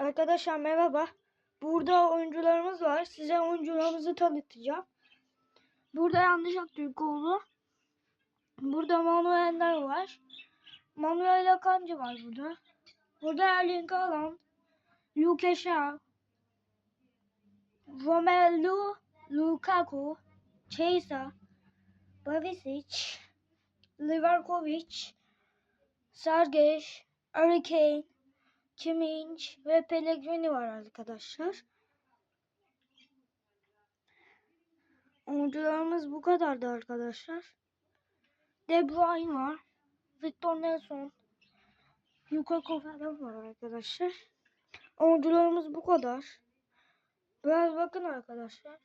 Arkadaşlar merhaba. Burada oyuncularımız var. Size oyuncularımızı tanıtacağım. Burada yanlış Aktürkoğlu. Burada Manuel'ler var. Manuel Akancı var burada. Burada Erling Haaland. Luke Shaw. Romelu Lukaku. Chiesa. Bavisic. Livakovic. Sergej. Harry Kimmich ve Pellegrini var arkadaşlar. Oyuncularımız bu kadardı arkadaşlar. De Bruyne var. Victor Nelson. Lukaku falan var arkadaşlar. Oyuncularımız bu kadar. Biraz bakın arkadaşlar.